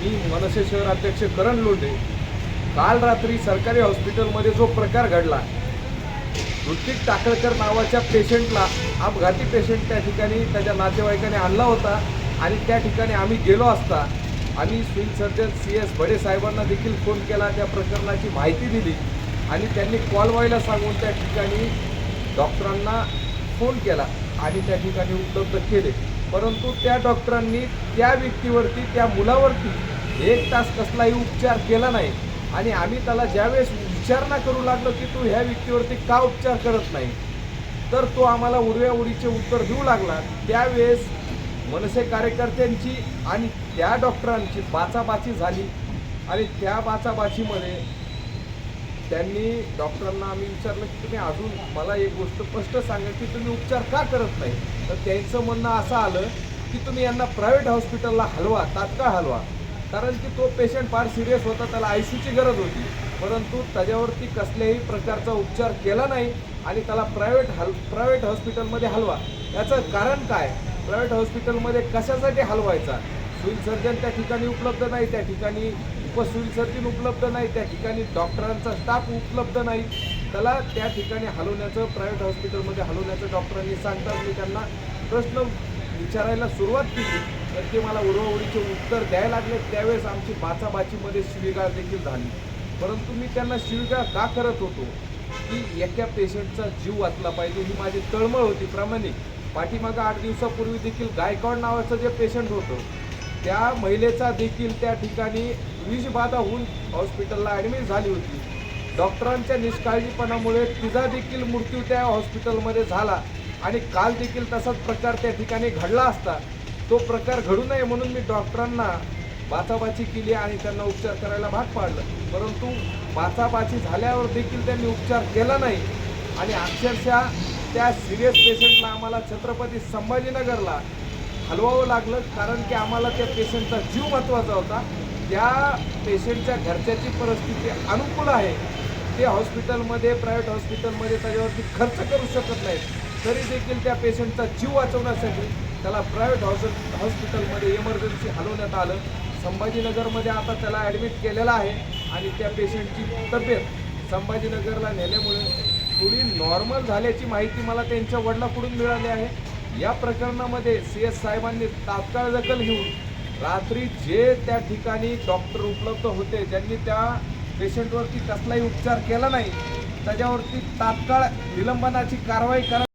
मी मनसे शहराध्यक्ष करण लोंढे काल रात्री सरकारी हॉस्पिटलमध्ये जो प्रकार घडला ऋतिक टाकळकर नावाच्या पेशंटला अपघाती पेशंट त्या ठिकाणी त्याच्या नातेवाईकाने आणला होता आणि त्या ठिकाणी आम्ही गेलो असता आम्ही civil surgeon C S Bade साहेबांना देखील फोन केला त्या प्रकरणाची माहिती दिली आणि त्यांनी कॉल व्हायला सांगून त्या ठिकाणी डॉक्टरांना फोन केला आणि त्या ठिकाणी उपलब्ध केले. परंतु त्या डॉक्टरांनी त्या व्यक्तीवरती त्या मुलावरती एक तास कसलाही उपचार केला नाही. आणि आम्ही त्याला ज्यावेळेस विचारणा करू लागलो की तू ह्या व्यक्तीवरती का उपचार करत नाही? तर तो आम्हाला उडव्या उडीचे उत्तर देऊ लागला. त्यावेळेस मनसे कार्यकर्त्यांची आणि त्या डॉक्टरांची बाचाबाची झाली. आणि त्या बाचाबाचीमध्ये त्यांनी डॉक्टरांना आम्ही विचारलं की तुम्ही अजून मला एक गोष्ट स्पष्ट सांगा की तुम्ही उपचार का करत नाही? तर त्यांचं म्हणणं असं आलं की तुम्ही यांना प्रायव्हेट हॉस्पिटलला हलवा तात्काळ हलवा. कारण की तो पेशंट फार सिरियस होता त्याला आय सीची गरज होती. परंतु त्याच्यावरती कसल्याही प्रकारचा उपचार केला नाही आणि त्याला प्रायव्हेट हल प्रायव्हेट हॉस्पिटलमध्ये हलवा. याचं कारण काय? प्रायव्हेट हॉस्पिटलमध्ये कशासाठी हलवायचा? सिव्हिल सर्जन त्या ठिकाणी उपलब्ध नाही त्या ठिकाणी उपसिव्हिल उपलब्ध नाही त्या ठिकाणी डॉक्टरांचा स्टाफ उपलब्ध नाही. त्याला त्या ठिकाणी हलवण्याचं प्रायव्हेट हॉस्पिटलमध्ये हलवण्याचं डॉक्टरांनी सांगतात. मी त्यांना प्रश्न विचारायला सुरुवात केली तर ते मला उडवाउडीचे उत्तर द्यायला लागले. त्यावेळेस आमची बाचाबाचीमध्ये शिवीगाळ देखील झाली. परंतु मी त्यांना शिवीगाळ का करत होतो? की एका पेशंटचा जीव वाचला पाहिजे ही माझी तळमळ होती. प्रामाणिक पाठीमागं आठ दिवसापूर्वी देखील गायकवाड नावाचं जे पेशंट होतं त्या महिलेचा देखील त्या ठिकाणी विषबाधा होऊन हॉस्पिटलला ॲडमिट झाली होती. डॉक्टरांच्या निष्काळजीपणामुळे तिचा देखील मृत्यू त्या हॉस्पिटलमध्ये झाला आणि काल देखील तसाच प्रकार त्या ठिकाणी घडला असता. तो प्रकार घडू नये म्हणून मी डॉक्टरांना बाचाबाची केली आणि त्यांना उपचार करायला भाग पाडलं. परंतु बाचाबाची झाल्यावर देखील त्यांनी उपचार केला नाही. आणि अक्षरशः त्या सिरियस पेशंटला आम्हाला छत्रपती संभाजीनगरला हलवावं लागलं कारण की आम्हाला त्या पेशंटचा जीव महत्त्वाचा होता. ज्या पेशंटच्या घरच्याची परिस्थिती अनुकूल आहे ते हॉस्पिटलमध्ये प्रायव्हेट हॉस्पिटलमध्ये त्याच्यावरती खर्च करू शकत नाहीत. तरी देखील त्या पेशंटचा जीव वाचवण्यासाठी त्याला प्रायव्हेट हॉस हॉस्पिटलमध्ये इमर्जन्सी हलवण्यात आलं. संभाजीनगरमध्ये आता त्याला ॲडमिट केलेलं आहे आणि त्या पेशंटची तब्येत संभाजीनगरला नेल्यामुळे थोडी नॉर्मल झाल्याची माहिती मला त्यांच्या वडिलाकडून मिळाली आहे. या प्रकरणामध्ये सी एस साहेबांनी तात्काळ दखल घेऊन रात्री जे त्या ठिकाणी डॉक्टर उपलब्ध होते ज्यांनी त्या पेशंटवरती कसलाही उपचार केला नाही त्याच्यावरती तात्काळ निलंबनाची कारवाई करा